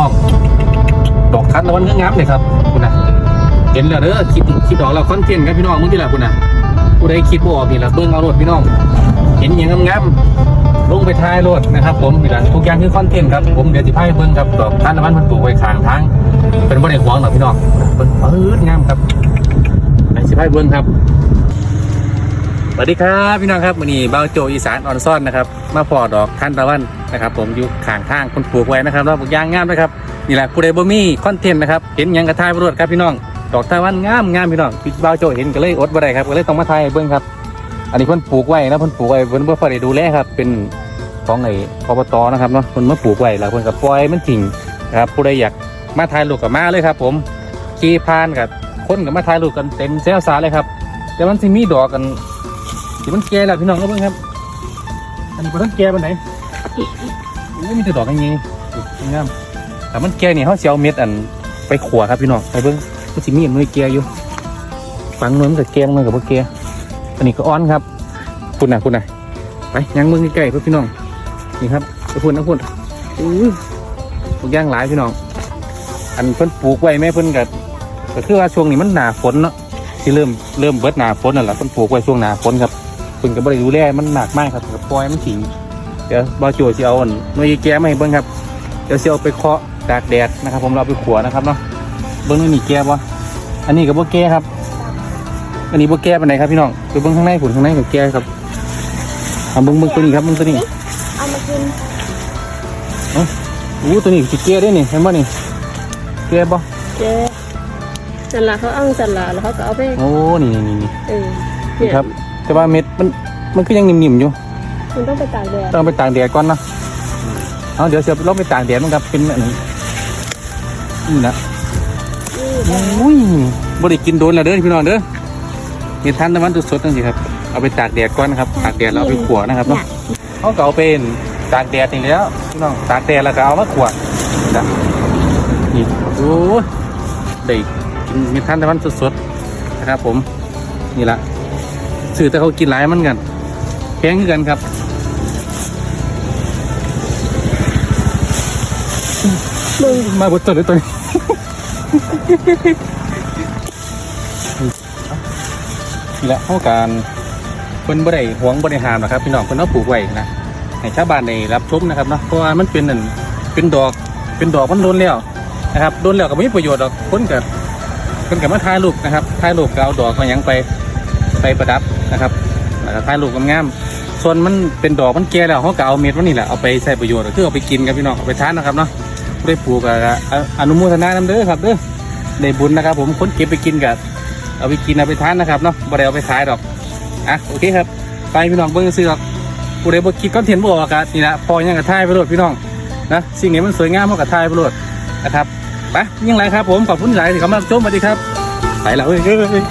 น้อง ดอกทัดละวันก็งับเลยครับคุณนะเห็นแล้วเด้อคิดคิดออกแล้วคอนเทนต์ครับพี่น้องมึงที่ละคุณนะผู้ใดคิดบ่ออกนี่ละเบิ่งเอาโลดพี่น้อง เห็นอย่างงามๆลงไปท้ายรถนะครับ ผมนี่ละทุกอย่างคือคอนเทนต์ครับผมเดี๋ยวสิพาไปเบิ่งครับดอกทัดละวันมันปลูกไว้ข้างทางเป็นบ่ได้หวงหรอกพี่น้องเบิ่งเอองามครับไปสิพาไปเบิ่งครับ สวัสดีครับพี่น้องครับวันนี้เบาโจอีสานออนซ่อนนะครับมาพอดอกทันตะวันนะครับผมอยู่ข้างทางคนปลูกไว้นะครับแล้วปลูกยางงามนะครับนี่แหละผู้ใดบ่มีคอนเทนต์นะครับเห็นยังกระทายประรวดครับพี่น้องดอกตะวันงามงามพี่น้องพี่เบาโจเห็นก็เลยอดบ่ได้ครับก็เลยต้องมาถ่ายให้เบิ่งครับ อันนี้เพิ่นปลูกไว้นะเพิ่นปลูกไว้เพิ่นบ่ค่อยได้ดูแลครับเป็นของไอ้อบตนะครับเนาะเพิ่นมาปลูกไว้แล้วเพิ่นก็ปล่อยมันทิ้งนะครับผู้ใดอยากมาถ่ายรูปกับมาเลยครับ ผมขี่ผ่านกับคนกับมาถ่ายรูปกันเต็มเซลสาเลยครับแต่มันสิมีดอกกัน ที่มันแก่แล้วพี่น้องก็เพิ่งครับ อันนี้เป็นต้นแก่ปานไหนโอ้ยมีแต่ดอกอย่างงี้งามแต่มันแก่นี่เขาสิเอาเม็ดอันไปขัวครับพี่น้องไปเบิ่งมันสิมีอันมันแก่อยู่ฟังนวยมันก็แก่มันกับบ่แก่อันนี้ก็อ่อนครับคุณน่ะคุณน่ะไปยังเมืองใกล้ๆเพื่อพี่น้องนี่ครับไปพุ่นนะพุ่นอุ้ยปลูกย่างหลายพี่น้อง อันเพิ่นปลูกไว้แม่เพิ่นก็ก็คือว่าช่วงนี้มันหนาฝนเนาะที่เริ่มเริ่มเบิดหนาฝนนั่นแหละต้นปลูกไว้ช่วงหนาฝนครับ เพิ่นก็บ่ได้ดูแลมันหนักมากครับก็ปล่อยมันทิ้งเดี๋ยวบ่าวโจสิเอาอันหน่วยแก้มาให้เบิ่งครับเดี๋ยวสิเอาไปเคาะตากแดดนะครับ ผมเราเอาไปขัวนะครับเนาะเบิ่งหน่วยนี่แก้บ่อันนี้ก็บ่แก้ครับ อันนี้บ่แก้ปานใดครับพี่น้องไปเบิ่งข้างในผุนข้างในก็แก้ครับเอาเบิ่งเบิ่งตัวนี้ครับเบิ่งตัวนี้เอามากินอู้ตัวนี้สิแก้ได้นี่เห็นบ่นี่แก้บ่เจ๊สันหลาเขาเอาสันหลาแล้วเขาก็เอาไปโอ้นี่นี่นี่เออนี่ครับ แต่ว่าเม็ดมันมันก็ยังนิ่มๆอยู่มันต้องไปตากแดดต้องไปตากแดดก่อนนะเอาเดี๋ยวเสียบลงไปตากแดดมันครับเป็นอันนี้นี่นะนี่อุ้ยบ่ได้กินโดนแล้วเด้อพี่น้องเด้อมีทันตะวันสดๆนั่นสิครับเอาไปตากแดดก่อนนะครับตากแดดแล้วเอาไปขัวนะครับเนาะเขาก็เอาไปตากแดดนี่แล้วพี่น้องตากแดดแล้วก็เอามาขัวนะนี่โอ้ยได้กินมีทันตะวันสดๆนะครับผมนี่ละ สื่อแต่เขากินหลายมันกันแพงคือกันครับมึงมาบดตัวเลยตัวนี้นี่แหละข้อการเพิ่นบ่ได้หวงบ่ได้หามนะครับพี่น้องเพิ่นเอาปลูกไว้นะให้ชาวบ้านได้รับชมนะครับเนาะเพราะว่ามันเป็นนั่นเป็นดอกเป็นดอกมันโดนแล้วนะครับโดนแล้วก็ไม่มีประโยชน์หรอกคนกับคนกับมาถ่ายรูปนะครับถ่ายรูปก็เอาดอกมายังไป ไปประดับนะครับแล้วก็ถ่ายรูปงามๆส่วนมันเป็นดอกมันแก่แล้วเขาก็เอาเม็ดมันนี่แหละเอาไปใช้ประโยชน์คือเอาไปกินกันพี่น้องเอาไปทานนะครับเนาะได้ปลูกอะอะอนุโมทนาน้ำเด้อครับเด้อได้บุญนะครับ ผมคนเก็บไปกินกับเอาไปกินเอาไปทานนะครับเนาะบ่ได้เอาไปขายดอกอะโอเคครับไปพี่น้องเบิ่งซื้อหรอกผู้ใดบ่คิดคอนเทนต์บ่ออกอะนี่นะพอยังกระทายไปโลดพี่น้องนะสิ่งนี้มันสวยงามเท่ากับทายไปโลดนะครับไปยังไรครับผมขอบคุณหลายที่เข้ามาชมสวัสดีครับไปแล้วเว้ยเฮ้ยเฮ้ย